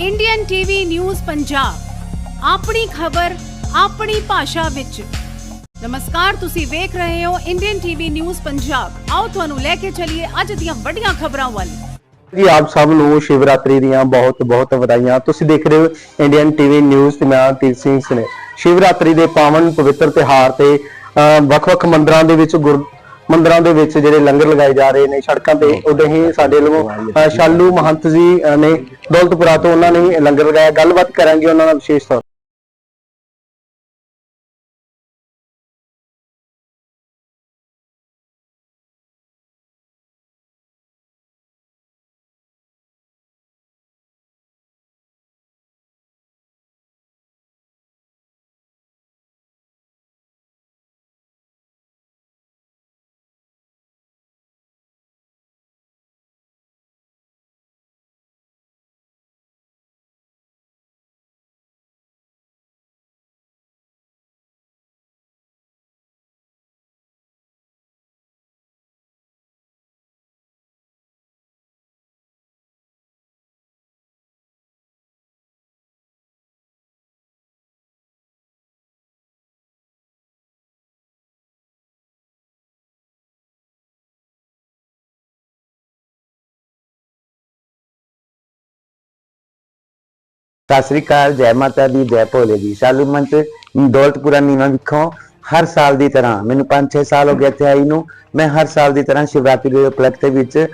Indian TV news Punjab ਆਪਣੀ ਖਬਰ ਆਪਣੀ ਭਾਸ਼ਾ ਵਿੱਚ। ਨਮਸਕਾਰ, ਤੁਸੀਂ ਵੇਖ ਰਹੇ ਹੋ ਇੰਡੀਅਨ ਟੀਵੀ ਨਿਊਜ਼ ਪੰਜਾਬ ਆਓ ਤੁਹਾਨੂੰ ਲੈ ਕੇ ਚੱਲੀਏ ਅੱਜ ਦੀਆਂ ਵੱਡੀਆਂ ਖਬਰਾਂ ਵੱਲ। ਜੀ, ਆਪ ਸਭ ਨੂੰ ਸ਼ਿਵਰਾਤਰੀ ਦੀਆਂ ਬਹੁਤ ਬਹੁਤ ਵਧਾਈਆਂ। ਤੁਸੀਂ ਦੇਖ ਰਹੇ ਹੋ ਇੰਡੀਅਨ ਟੀਵੀ ਨਿਊਜ਼ ਤੇ ਮੈਂ ਤੀਰ ਸਿੰਘ ਸਨੇ ਸ਼ਿਵਰਾਤਰੀ ਦੇ ਪਾਵਨ ਪਵਿੱਤਰ ਤਿਹਾਰ ਤੇ ਵੱਖ-ਵੱਖ ਮੰਦਰਾਂ ਦੇ ਵਿੱਚ ਮੰਦਰਾਂ ਦੇ ਵਿੱਚ ਜਿਹੜੇ ਲੰਗਰ ਲਗਾਏ ਜਾ ਰਹੇ ਨੇ ਸੜਕਾਂ ਤੇ ਉਦੋਂ ਹੀ ਸਾਡੇ ਵੱਲੋਂ ਸ਼ਾਲੂ ਮਹੰਤ ਜੀ ਨੇ ਦੌਲਤਪੁਰਾ ਤੋਂ ਉਹਨਾਂ ਨੇ ਲੰਗਰ ਲਗਾਇਆ। ਗੱਲਬਾਤ ਕਰਾਂਗੇ ਉਹਨਾਂ ਨਾਲ ਵਿਸ਼ੇਸ਼ ਤੌਰ ਸਤਿ ਸ੍ਰੀ ਅਕਾਲ, ਜੈ ਮਾਤਾ ਦੀ, ਜੈ ਭੋਲੇ ਦੀ। ਸ਼ਾਲੂ ਮੰਚ, ਦੌਲਤਪੁਰਾ ਨੀਵਾਂ ਵਿਖੋਂ ਹਰ ਸਾਲ ਦੀ ਤਰ੍ਹਾਂ, ਮੈਨੂੰ 5-6 ਸਾਲ ਹੋ ਗਏ ਇੱਥੇ ਆਈ ਨੂੰ, ਮੈਂ ਹਰ ਸਾਲ ਦੀ ਤਰ੍ਹਾਂ ਸ਼ਿਵਰਾਤਰੀ ਦੇ ਉਪਲਕਸ਼ ਦੇ ਵਿੱਚ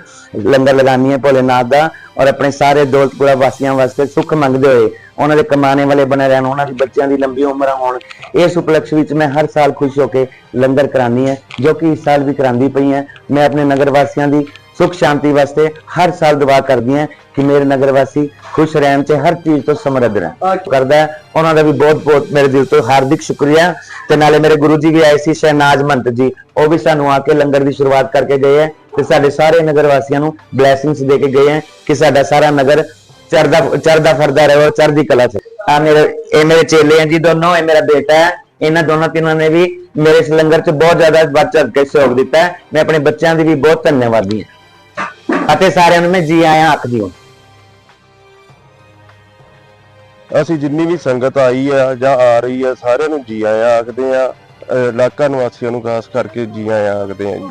ਲੰਗਰ ਲਗਾਉਂਦੀ ਹਾਂ ਭੋਲੇਨਾਥ ਦਾ ਔਰ ਆਪਣੇ ਸਾਰੇ ਦੌਲਤਪੁਰਾ ਵਾਸੀਆਂ ਵਾਸਤੇ ਸੁੱਖ ਮੰਗਦੇ ਹੋਏ ਉਹਨਾਂ ਦੇ ਕਮਾਣੇ ਵਾਲੇ ਬਣੇ ਰਹਿਣ, ਉਹਨਾਂ ਦੀ ਬੱਚਿਆਂ ਦੀ ਲੰਬੀ ਉਮਰ ਹੋਣ, ਇਸ ਉਪਲਕਸ਼ ਵਿੱਚ ਮੈਂ ਹਰ ਸਾਲ ਖੁਸ਼ ਹੋ ਕੇ ਲੰਗਰ ਕਰਾਉਂਦੀ ਹੈ, ਜੋ ਕਿ ਇਸ ਸਾਲ ਵੀ ਕਰਾਉਂਦੀ ਪਈ ਹੈ। ਮੈਂ ਆਪਣੇ ਨਗਰ ਵਾਸੀਆਂ ਦੀ ਸੁਖ ਸ਼ਾਂਤੀ ਵਾਸਤੇ ਹਰ ਸਾਲ ਦੁਆ ਕਰਦੀ ਹਾਂ ਕਿ ਮੇਰੇ ਨਗਰ ਵਾਸੀ ਖੁਸ਼ ਰਹਿਣ ਤੇ ਹਰ ਚੀਜ਼ ਤੋਂ ਸਮਰੱਧ ਰਹਿਣ। ਕਰਦਾ। ਉਹਨਾਂ ਦਾ ਵੀ ਬਹੁਤ ਬਹੁਤ ਮੇਰੇ ਦਿਲ ਤੋਂ ਹਾਰਦਿਕ ਸ਼ੁਕਰੀਆ। ਤੇ ਨਾਲੇ ਮੇਰੇ ਗੁਰੂ ਜੀ ਵੀ ਆਏ ਸੀ ਸ਼ਹਿਨਾਜ਼ ਮੰਤ ਜੀ ਉਹ ਵੀ ਸਾਨੂੰ ਆ ਕੇ ਲੰਗਰ ਦੀ ਸ਼ੁਰੂਆਤ ਕਰਕੇ ਗਏ ਹੈ ਤੇ ਸਾਡੇ ਸਾਰੇ ਨਗਰ ਵਾਸੀਆਂ ਨੂੰ ਬਲੇਸਿੰਗਸ ਦੇ ਕੇ ਗਏ ਹੈ ਕਿ ਸਾਡਾ ਸਾਰਾ ਨਗਰ ਚੜਦਾ ਚੜਦਾ ਫਰਦਾ ਰਹੇ ਔਰ ਚੜ੍ਹਦੀ ਕਲਾ ਚ ਆ ਮੇਰੇ ਇਹ ਮੇਰੇ ਚੇਲੇ ਹੈ ਜੀ ਦੋਨੋਂ ਇਹ ਮੇਰਾ ਬੇਟਾ ਹੈ। ਇਹਨਾਂ ਦੋਨਾਂ ਤਿੰਨਾਂ ਨੇ ਵੀ ਮੇਰੇ ਇਸ ਲੰਗਰ ਚ ਬਹੁਤ ਜ਼ਿਆਦਾ ਵੱਧ ਚੜ੍ਹ ਕੇ ਸਹਿਯੋਗ ਦਿੱਤਾ ਹੈ। ਮੈਂ ਆਪਣੇ ਬੱਚਿਆਂ ਦੀ ਵੀ ਬਹੁਤ ਧੰਨਵਾਦੀ ਹਾਂ। ਅਤੇ ਸਾਰਿਆਂ ਨੂੰ ਮੈਂ ਜੀ ਆਇਆਂ ਆਖਦੀ ਹਾਂ। ਅਸੀਂ ਜਿੰਨੀ ਵੀ ਸੰਗਤ ਆਈ ਆ ਜਾਂ ਆ ਰਹੀ ਆ ਸਾਰਿਆਂ ਨੂੰ ਜੀ ਆਇਆਂ ਆਖਦੇ ਆ ਇਲਾਕਾ ਨਿਵਾਸੀਆਂ ਨੂੰ ਖਾਸ ਕਰਕੇ ਜੀ ਆਇਆਂ ਆਖਦੇ ਆ ਜੀ।